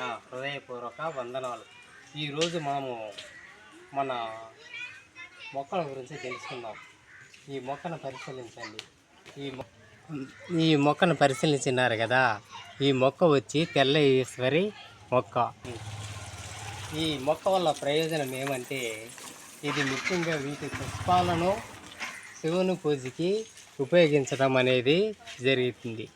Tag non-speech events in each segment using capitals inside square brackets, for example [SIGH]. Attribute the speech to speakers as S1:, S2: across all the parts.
S1: నా హృదయపూర్వక వందనాలు. ఈరోజు మనము మన మొక్కల గురించి తెలుసుకుందాం. ఈ మొక్కను పరిశీలించండి. ఈ మొ ఈ మొక్కను పరిశీలించినారు కదా? ఈ మొక్క వచ్చి తెల్ల ఈశ్వరి మొక్క. ఈ మొక్క వల్ల ప్రయోజనం ఏమంటే ఇది ముఖ్యంగా వీటి పుష్పాలను శివుని పూజకి ఉపయోగించడం అనేది జరుగుతుంది.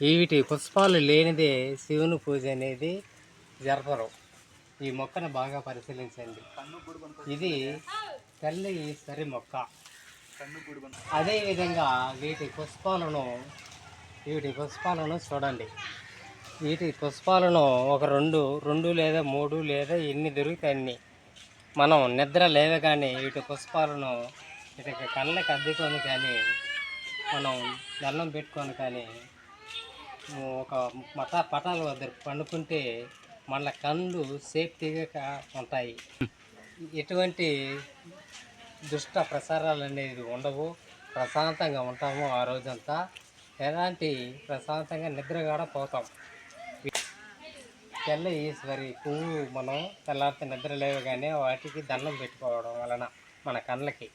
S1: వీటి పుష్పాలు లేనిదే శివుని పూజ అనేది జరపరు. ఈ మొక్కను బాగా పరిశీలించండి. ఇది తెల్ల సరి మొక్క. అదేవిధంగా వీటి పుష్పాలను వీటి పుష్పాలను చూడండి. వీటి పుష్పాలను ఒక రెండు రెండు లేదా మూడు లేదా ఎన్ని దొరికితే అన్ని. మనం నిద్ర లేవగానే వీటి పుష్పాలను వీటికి కళ్ళకి అద్దుకొని కానీ మనం దండం పెట్టుకొని కానీ ఒక మట పటాలు వద్ద పండుకుంటే మన కళ్ళు సేఫ్టీగా ఉంటాయి. ఎటువంటి దుష్ట ప్రసారాలు అనేది ఉండవు. ప్రశాంతంగా ఉంటాము ఆ రోజంతా. ఎలాంటి ప్రశాంతంగా నిద్ర కూడా పోతాం. తెల్ల ఈశ్వరి పువ్వు మనం తెల్లారితే నిద్ర లేవగానే వాటికి దండం పెట్టుకోవడం వలన మన కళ్ళకి.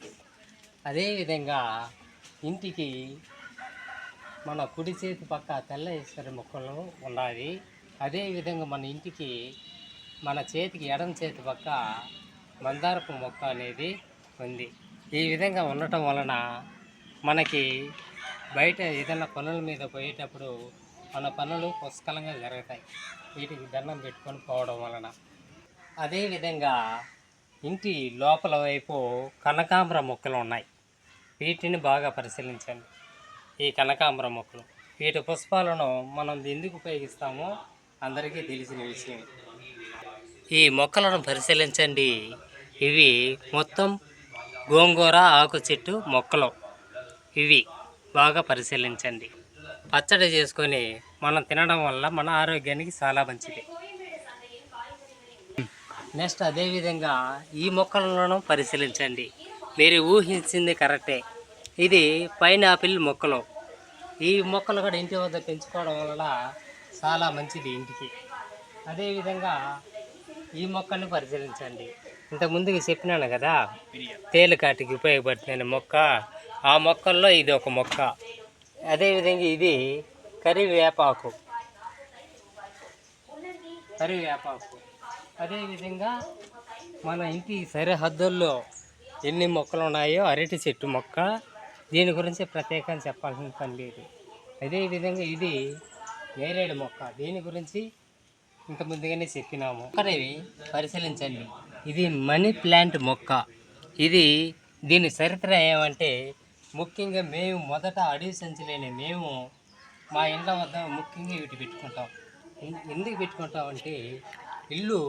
S1: అదేవిధంగా ఇంటికి మన కుడి చేతి పక్క తెల్ల ఈశ్వరి మొక్కలు ఉండాలి. అదేవిధంగా మన ఇంటికి మన చేతికి ఎడం చేతి పక్క మందారపు మొక్క అనేది ఉంది. ఈ విధంగా ఉండటం వలన మనకి బయట ఏదైనా పనుల మీద పోయేటప్పుడు మన పనులు పుష్కలంగా జరుగుతాయి. వీటికి దండం పెట్టుకొని పోవడం వలన. అదేవిధంగా ఇంటి లోపల వైపు కనకాంబర మొక్కలు ఉన్నాయి. వీటిని బాగా పరిశీలించండి. ఈ కనకాంబర మొక్కలు. వీటి పుష్పాలను మనం ఎందుకు ఉపయోగిస్తామో అందరికీ తెలిసిన విషయం. ఈ మొక్కలను పరిశీలించండి. ఇవి మొత్తం గోంగూర ఆకు చెట్టు మొక్కలు. ఇవి బాగా పరిశీలించండి. పచ్చడి చేసుకొని మనం తినడం వల్ల మన ఆరోగ్యానికి చాలా మంచిది. నెక్స్ట్ అదేవిధంగా ఈ మొక్కలను పరిశీలించండి. మీరు ఊహించింది కరెక్టే. ఇది పైనాపిల్ మొక్కలు. ఈ మొక్కలు కూడా ఇంటి వద్ద పెంచుకోవడం వల్ల చాలా మంచిది ఇంటికి. అదేవిధంగా ఈ మొక్కను పరిశీలించండి. ఇంత చెప్పినాను కదా తేలికాటికి ఉపయోగపడుతుంది మొక్క ఆ మొక్కల్లో ఇది ఒక మొక్క. అదేవిధంగా ఇది కరివేపాకు. కరివేపాకు. అదేవిధంగా మన ఇంటి సరిహద్దుల్లో ఎన్ని మొక్కలు ఉన్నాయో అరటి చెట్టు మొక్క దీని గురించి ప్రత్యేకంగా చెప్పాల్సిన పని లేదు. అదేవిధంగా ఇది నేరేడు మొక్క. దీని గురించి? ఇంత ముందుగానే చెప్పినాము. అనేవి పరిశీలించండి. ఇది మనీ ప్లాంట్ మొక్క. ఇది దీని చరిత్ర ఏమంటే ముఖ్యంగా మేము మొదట అడవి సంచలేని మేము మా ఇండ్ల వద్ద ముఖ్యంగా వీటి పెట్టుకుంటాం. ఎందుకు పెట్టుకుంటామంటే ఇల్లు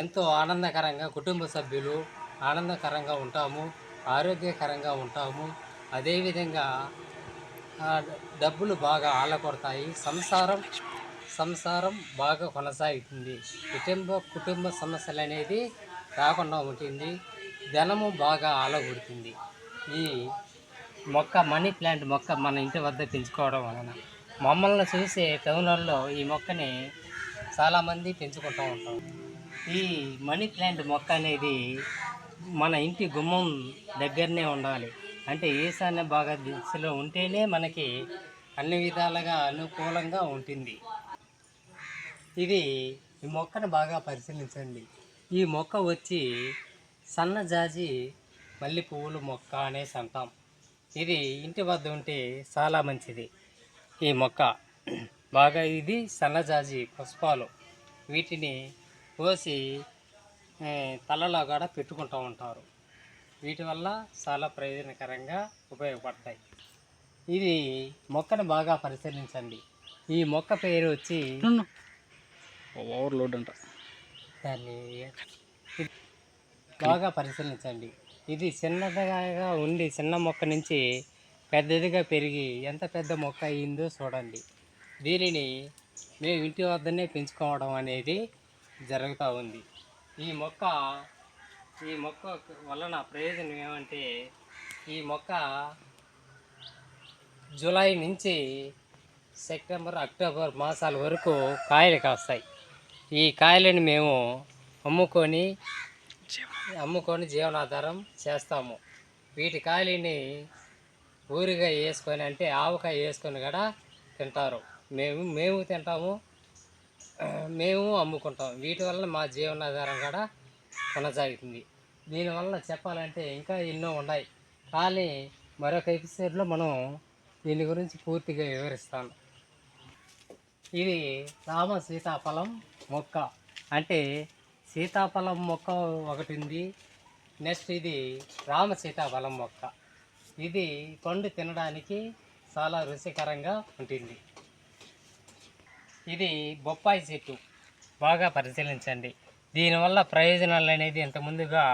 S1: ఎంతో ఆనందకరంగా కుటుంబ సభ్యులు ఆనందకరంగా ఉంటాము ఆరోగ్యకరంగా ఉంటాము. అదేవిధంగా డబ్బులు బాగా ఆలకొడతాయి సంసారం సంసారం బాగా కొనసాగుతుంది. కుటుంబ కుటుంబ సమస్యలు అనేది రాకుండా ఉంటుంది. ధనము బాగా ఆలగొడుతుంది ఈ మొక్క మనీ ప్లాంట్ మొక్క మన ఇంటి వద్ద పెంచుకోవడం వలన మమ్మల్ని చూసే టౌన్లలో ఈ మొక్కని చాలామంది పెంచుకుంటూ ఉంటాం ఈ మనీ ప్లాంట్ మొక్క అనేది మన ఇంటి గుమ్మం దగ్గరనే ఉండాలి. అంటే ఈశాన్య భాగ దిశలో ఉంటేనే మనకి అన్ని విధాలుగా అనుకూలంగా ఉంటుంది. ఇది ఈ మొక్కను బాగా పరిశీలించండి. ఈ మొక్క వచ్చి సన్నజాజి మల్లె పువ్వులు మొక్క అనేసి అంటాం. ఇది ఇంటి వద్ద ఉంటే చాలా మంచిది. ఈ మొక్క బాగా ఇది సన్నజాజి పుష్పాలు వీటిని కోసి తలలో కూడా పెట్టుకుంటూ ఉంటారు. వీటి వల్ల చాలా ప్రయోజనకరంగా ఉపయోగపడతాయి. ఇది మొక్కను బాగా పరిశీలించండి. ఈ మొక్క పేరు వచ్చి
S2: ఓవర్లోడ్ అంట.
S1: దాన్ని బాగా పరిశీలించండి. ఇది చిన్నదిగా ఉండి చిన్న మొక్క నుంచి పెద్దదిగా పెరిగి ఎంత పెద్ద మొక్క అయిందో చూడండి. దీనిని మేము ఇంటి వద్దనే పెంచుకోవడం అనేది జరుగుతూ ఉంది. ఈ మొక్క ఈ మొక్క వలన ప్రయోజనం ఏమంటే ఈ మొక్క జూలై నుంచి సెప్టెంబర్ అక్టోబర్ మాసాల వరకు కాయలు కాస్తాయి. ఈ కాయలను మేము అమ్ముకొని అమ్ముకొని జీవనాధారం చేస్తాము. వీటి కాయలని ఊరిగా వేసుకొని అంటే ఆవకాయ వేసుకొని కూడా తింటారు. మేము మేము తింటాము మేము అమ్ముకుంటాం. వీటి వల్ల మా జీవనాధారం కూడా కొనసాగుతుంది. దీనివల్ల చెప్పాలంటే ఇంకా ఎన్నో ఉన్నాయి. కానీ మరొక ఎపిసోడ్లో మనం దీని గురించి పూర్తిగా వివరిస్తాను. ఇది రామ సీతాఫలం మొక్క. అంటే సీతాఫలం మొక్క ఒకటి ఉంది. నెక్స్ట్ ఇది రామ సీతాఫలం మొక్క. ఇది పండు తినడానికి చాలా రుచికరంగా ఉంటుంది. ఇది బొప్పాయి చెట్టు. బాగా పరిశీలించండి. దీనివల్ల ప్రయోజనాలు అనేది ఇంత ముందుగా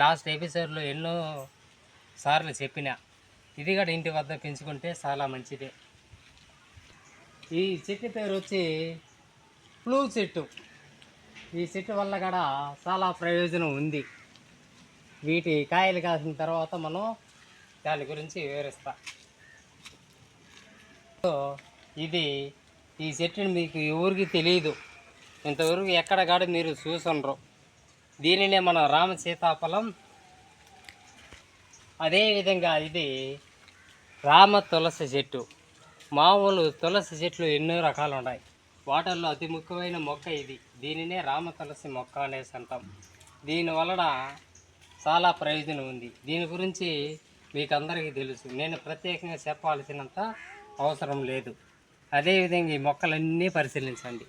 S1: లాస్ట్ ఎపిసోడ్లో ఎన్నో సార్లు చెప్పిన. ఇది కూడా ఇంటి వద్ద పెంచుకుంటే చాలా మంచిదే. ఈ చెట్టు పేరు వచ్చి ఫ్లూ చెట్టు. ఈ చెట్టు వల్ల కూడా చాలా ప్రయోజనం ఉంది. వీటి కాయలు కాసిన తర్వాత మనం దాని గురించి వివరిస్తా. సో ఇది ఈ చెట్టుని మీకు ఎవరికి తెలియదు ఇంతవరకు ఎక్కడ కాడ మీరు చూసుండ్రు. దీనినే మన రామ సీతాఫలం. అదేవిధంగా ఇది రామ తులసి చెట్టు. మామూలు తులసి చెట్లు ఎన్నో రకాలు ఉన్నాయి వాటర్లో అతి ముఖ్యమైన మొక్క ఇది. దీనినే రామ తులసి మొక్క అనేసి అంటాం. దీని వలన చాలా ప్రయోజనం ఉంది. దీని గురించి మీకు అందరికీ తెలుసు. నేను ప్రత్యేకంగా చెప్పాల్సినంత అవసరం లేదు. అదేవిధంగా ఈ మొక్కలన్నీ పరిశీలించండి.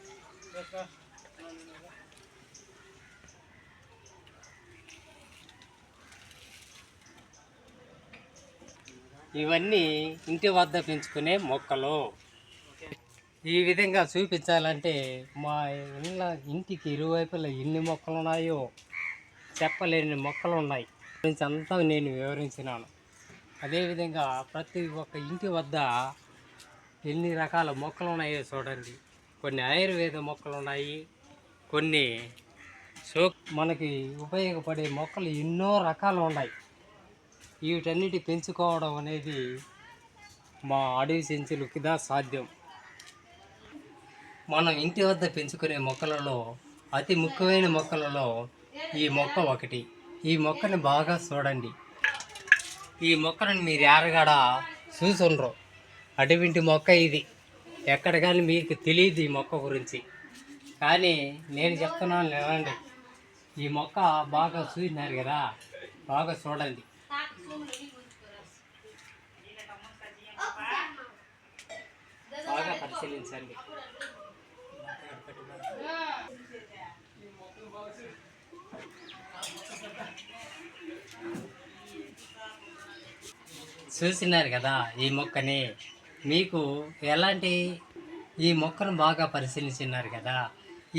S1: ఇవన్నీ ఇంటి వద్ద పెంచుకునే మొక్కలు. ఈ విధంగా చూపించాలంటే మా ఇళ్ళ ఇంటికి ఇరువైపులా ఎన్ని మొక్కలు ఉన్నాయో చెప్పలేని మొక్కలు ఉన్నాయి గురించి అంతా నేను వివరించినాను. అదేవిధంగా ప్రతి ఒక్క ఇంటి వద్ద ఎన్ని రకాల మొక్కలు ఉన్నాయో చూడండి. కొన్ని ఆయుర్వేద మొక్కలు ఉన్నాయి కొన్ని సో మనకి ఉపయోగపడే మొక్కలు ఎన్నో రకాలు ఉన్నాయి. వీటన్నిటి పెంచుకోవడం అనేది మా అడవి సెంచులకిదా సాధ్యం. మనం ఇంటి వద్ద పెంచుకునే మొక్కలలో అతి ముఖ్యమైన మొక్కలలో ఈ మొక్క ఒకటి. ఈ మొక్కని బాగా చూడండి. ఈ మొక్కను మీరు ఎరగడ చూసుండ్రు. అటువంటి మొక్క ఇది. ఎక్కడ కానీ మీకు తెలియదు ఈ మొక్క గురించి. కానీ నేను చెప్తున్నాను వినండి. ఈ మొక్క బాగా చూసినారు కదా? బాగా చూడండి. బాగా పరిశీలించండి. చూసినారు కదా ఈ మొక్కని. మీకు ఎలాంటి ఈ మొక్కను బాగా పరిశీలించినారు కదా.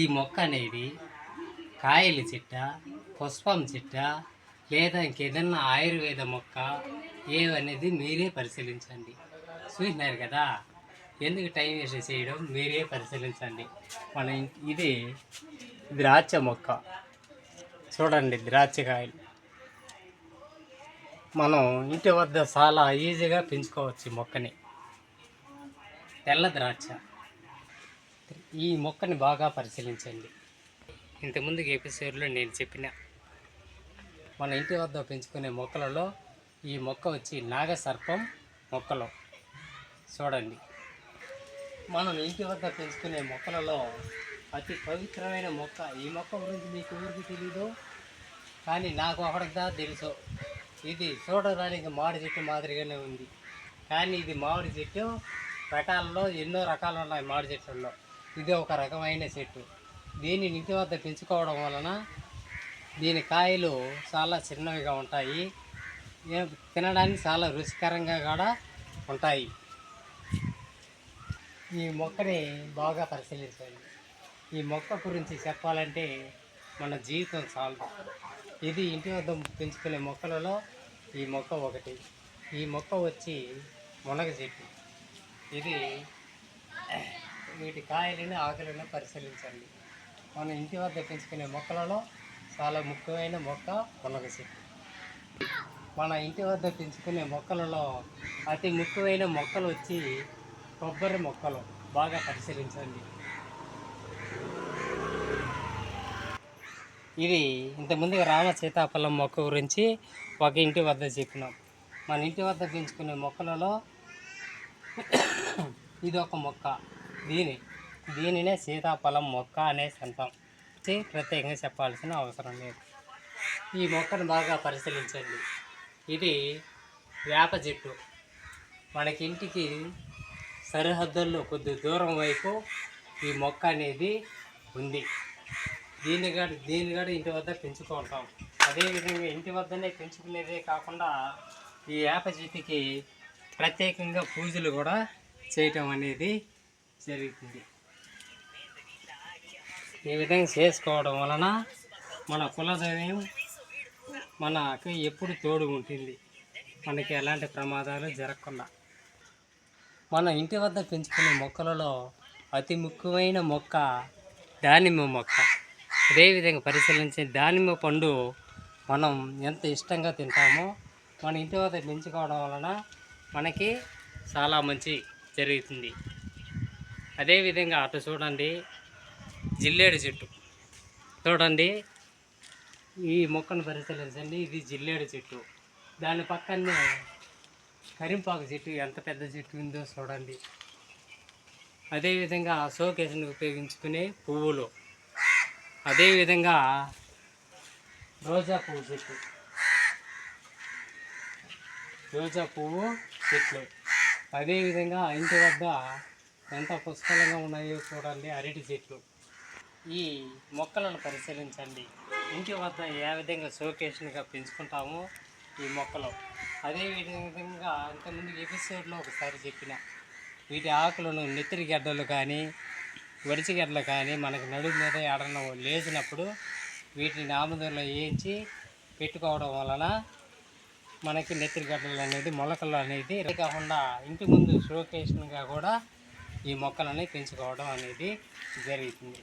S1: ఈ మొక్క అనేది కాయల చిట్ట పుష్పం చిట్ట లేదా ఇంకేదన్నా ఆయుర్వేద మొక్క ఏవనేది మీరే పరిశీలించండి. చూసినారు కదా? ఎందుకు టైం వేస్ట్ చేయడం? మీరే పరిశీలించండి. మన ఇది ద్రాక్ష మొక్క. చూడండి ద్రాక్ష కాయలు. మనం ఇంటి వద్ద చాలా ఈజీగా పెంచుకోవచ్చు ఈ మొక్కని. తెల్ల ద్రాక్ష. ఈ మొక్కని బాగా పరిశీలించండి. ఇంతకుముందు ఎపిసోడ్లో నేను చెప్పిన మన ఇంటి వద్ద పెంచుకునే మొక్కలలో ఈ మొక్క వచ్చి నాగసర్పం మొక్కలు. చూడండి. మనం ఇంటి వద్ద పెంచుకునే మొక్కలలో అతి పవిత్రమైన మొక్క ఈ మొక్క గురించి మీకు ఊరికి తెలీదు? కానీ నాకు ఒకటిదా తెలుసు. ఇది చూడడానికి మామిడి చెట్టు మాదిరిగానే ఉంది. కానీ ఇది మామిడి చెట్టు రకాలలో ఎన్నో రకాలు ఉన్నాయి మామిడి చెట్లలో. ఇది ఒక రకమైన చెట్టు. దీన్ని ఇంటి వద్ద పెంచుకోవడం వలన దీని కాయలు చాలా చిన్నవిగా ఉంటాయి. తినడానికి చాలా రుచికరంగా కూడా ఉంటాయి. ఈ మొక్కని బాగా పరిశీలించండి ఈ మొక్క గురించి చెప్పాలంటే మన జీవితం చాలు ఇది ఇంటి వద్ద పెంచుకునే మొక్కలలో ఈ మొక్క ఒకటి. ఈ మొక్క వచ్చి మునగ చెట్టు. ఇది వీటి కాయలను ఆకులను పరిశీలించండి. మన ఇంటి వద్ద పెంచుకునే మొక్కలలో చాలా ముఖ్యమైన మొక్క మునగ చెట్టు. మన ఇంటి వద్ద పెంచుకునే మొక్కలలో అతి ముఖ్యమైన మొక్కలు వచ్చి కొబ్బరి మొక్కలు. బాగా పరిశీలించండి. ఇది ఇంతకుముందు రామ సీతాఫలం మొక్క గురించి ఒక ఇంటి వద్ద చెప్పినాం. మన ఇంటి వద్ద పెంచుకునే మొక్కలలో [COUGHS] ఇది ఒక మొక్క. దీని దీనినే సీతాఫలం మొక్క అనేసి అంటాం. గురించి ప్రత్యేకంగా చెప్పాల్సిన అవసరం లేదు. ఈ మొక్కను బాగా పరిశీలించండి. ఇది వేప చెట్టు. మనకి ఇంటికి సరిహద్దుల్లో కొద్ది దూరం వైపు ఈ మొక్క అనేది ఉంది. దీన్ని కూడా దీన్ని కూడా ఇంటి వద్ద పెంచుకుంటాం. అదేవిధంగా ఇంటి వద్దనే పెంచుకునేదే కాకుండా ఈ వేప చెట్టుకి ప్రత్యేకంగా పూజలు కూడా చేయటం అనేది జరుగుతుంది. ఈ విధంగా చేసుకోవడం వలన మన కులదైవం మనకు ఎప్పుడు తోడు ఉంటుంది. మనకి ఎలాంటి ప్రమాదాలు జరగకుండా. మన ఇంటి వద్ద పెంచుకునే మొక్కలలో అతి ముఖ్యమైన మొక్క దానిమ్మ మొక్క. అదేవిధంగా పరిశీలించే దానిమ్మ పండు మనం ఎంత ఇష్టంగా తింటామో మన ఇంటి వద్ద పెంచుకోవడం వలన మనకి చాలా మంచి జరుగుతుంది. అదేవిధంగా అటు చూడండి. జిల్లేడు చెట్టు. చూడండి. ఈ మొక్కను పరిశీలించండి. ఇది జిల్లేడు చెట్టు. దాని పక్కనే కరింపాకు చెట్టు. ఎంత పెద్ద చెట్టు ఉందో చూడండి. అదేవిధంగా షోకేషన్ ఉపయోగించుకునే పువ్వులు. అదేవిధంగా రోజా పువ్వు చెట్టు. రోజా పువ్వు చెట్లు అదేవిధంగా ఇంటి వద్ద ఎంత పుష్కలంగా ఉన్నాయో చూడండి. అరటి చెట్లు ఈ మొక్కలను పరిశీలించండి. ఇంటి వద్ద ఏ విధంగా షోకేషన్గా పెంచుకుంటామో ఈ మొక్కలు. అదే విధంగా ఇంతకుముందు ఎపిసోడ్లో ఒకసారి చెప్పిన వీటి ఆకులను నెత్తిరి గడ్డలు కానీ వరిచిగడ్డలు కానీ మనకు నడుము మీద ఎడన లేచినప్పుడు వీటిని ఆముదంలో వేయించి పెట్టుకోవడం వలన మనకి నెత్తిరి గడ్డలు అనేది మొలకలు అనేది కాకుండా ఇంటి ముందు షోకేషన్గా కూడా ఈ మొక్కలని పెంచుకోవడం అనేది జరుగుతుంది.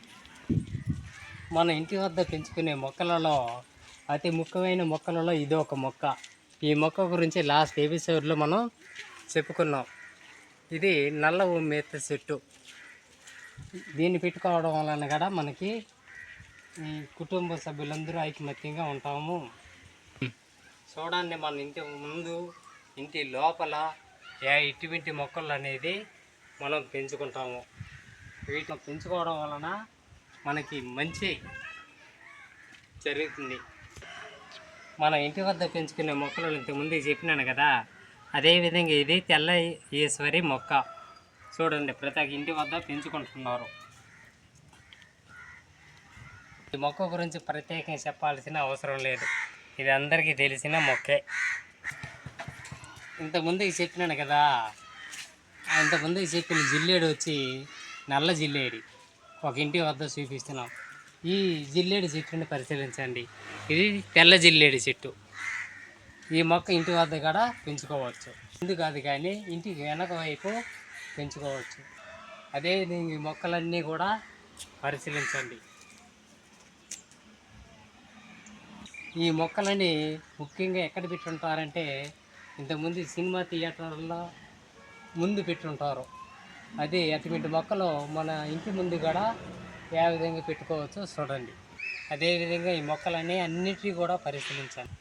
S1: మన ఇంటి వద్ద పెంచుకునే మొక్కలలో అతి ముఖ్యమైన మొక్కలలో ఇది ఒక మొక్క. ఈ మొక్క గురించి లాస్ట్ ఎపిసోడ్లో మనం చెప్పుకున్నాం. ఇది నల్ల మేత చెట్టు. దీన్ని పెట్టుకోవడం వలన కూడా మనకి ఈ కుటుంబ సభ్యులందరూ ఐకమత్యంగా ఉంటాము. చూడండి మన ఇంటి ముందు ఇంటి లోపల ఏ ఇటువంటి మొక్కలు అనేది మనం పెంచుకుంటాము. వీటిని పెంచుకోవడం వలన మనకి మంచి జరుగుతుంది. మన ఇంటి వద్ద పెంచుకునే మొక్కలు ఇంతకుముందు చెప్పినాను కదా అదేవిధంగా ఇది తెల్ల ఈశ్వరి మొక్క. చూడండి ప్రతి ఇంటి వద్ద పెంచుకుంటున్నారు. ఈ మొక్క గురించి ప్రత్యేకంగా చెప్పాల్సిన అవసరం లేదు. ఇది అందరికీ తెలిసిన మొక్కే. ఇంతకుముందు చెప్పినాను కదా ఇంతకుముందు చెప్పిన జిల్లేడు వచ్చి నల్ల జిల్లేడి. ఒక ఇంటి వద్ద చూపిస్తున్నాం. ఈ జిల్లేడు చెట్టుని పరిశీలించండి. ఇది తెల్ల జిల్లేడు చెట్టు. ఈ మొక్క ఇంటి వద్ద కూడా పెంచుకోవచ్చు. ముందు కాదు కానీ ఇంటికి వెనక వైపు పెంచుకోవచ్చు. అదే ఈ మొక్కలన్నీ కూడా పరిశీలించండి. ఈ మొక్కలని ముఖ్యంగా ఎక్కడ పెట్టుంటారంటే ఇంతకుముందు సినిమా థియేటర్లో ముందు పెట్టుంటారు. అదే అటువంటి మొక్కలు మన ఇంటి ముందు కూడా ఏ విధంగా పెట్టుకోవచ్చో చూడండి. అదేవిధంగా ఈ మొక్కలన్నీ అన్నిటినీ కూడా పరిశీలించాలి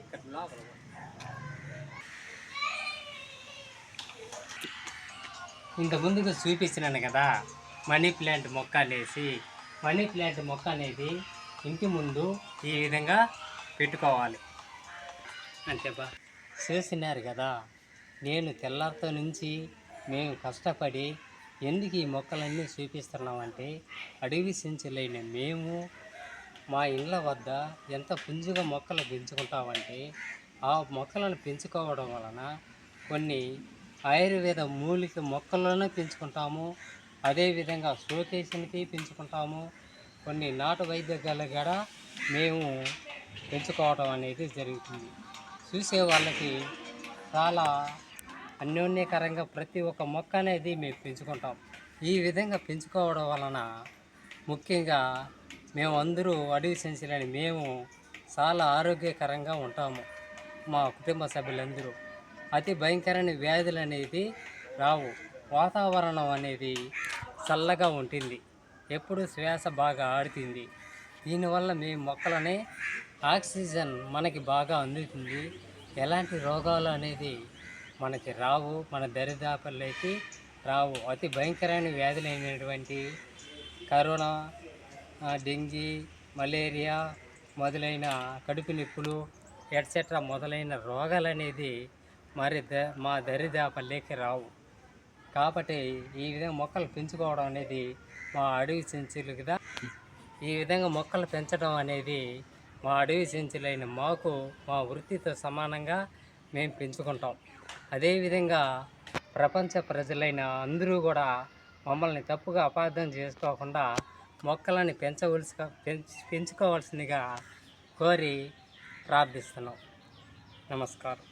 S1: ఇక్కడ లోపల ఇంత ముందుగా చూపించినాను కదా మనీ ప్లాంట్ మొక్క అనేసి మనీ ప్లాంట్ మొక్క అనేది ఇంటి ముందు ఈ విధంగా పెట్టుకోవాలి. అంతేపా? చేసినారు కదా నేను తెల్లారితో నుంచి మేము కష్టపడి ఎందుకు ఈ మొక్కలన్నీ చూపిస్తున్నామంటే అడవి సెంచులైన మేము మా ఇళ్ళ వద్ద ఎంత పుంజుగా మొక్కలు పెంచుకుంటామంటే ఆ మొక్కలను పెంచుకోవడం వలన కొన్ని ఆయుర్వేద మూలిక మొక్కలను పెంచుకుంటాము. అదేవిధంగా షోకేషన్కి పెంచుకుంటాము. కొన్ని నాటు వైద్యాలు కూడా మేము పెంచుకోవడం అనేది జరుగుతుంది. చూసే వాళ్ళకి చాలా అన్యోన్యకరంగా ప్రతి ఒక్క మొక్క అనేది మేము పెంచుకుంటాం. ఈ విధంగా పెంచుకోవడం వలన ముఖ్యంగా మేము అందరూ అడవి సెన్సిలని మేము చాలా ఆరోగ్యకరంగా ఉంటాము. మా కుటుంబ సభ్యులందరూ. అతి భయంకరమైన వ్యాధులు అనేది రావు. వాతావరణం అనేది చల్లగా ఉంటుంది. ఎప్పుడు శ్వాస బాగా ఆడుతుంది. దీనివల్ల మీ మొక్కలనే ఆక్సిజన్ మనకి బాగా అందుతుంది. ఎలాంటి రోగాలు అనేది మనకి రావు. మన దరిదాపుల్లోకి రావు. అతి భయంకరమైన వ్యాధులైనటువంటి కరోనా డెంగీ మలేరియా మొదలైన కడుపు నొప్పులు ఎట్సెట్రా మొదలైన రోగాలు అనేది మరి ద మా దరిదాపల్లోకి రావు. కాబట్టి ఈ విధంగా మొక్కలు పెంచుకోవడం అనేది మా అడవి చెంచులు కదా. ఈ విధంగా మొక్కలు పెంచడం అనేది మా అడవి చెంచులైన మాకు మా వృత్తితో సమానంగా మేము పెంచుకుంటాం. అదేవిధంగా ప్రపంచ ప్రజలైన అందరూ కూడా మమ్మల్ని తప్పుగా అపార్థం చేసుకోకుండా మొక్కలని పెంచవలసి పెంచు పెంచుకోవాల్సిందిగా కోరి ప్రార్థిస్తున్నాం. నమస్కారం.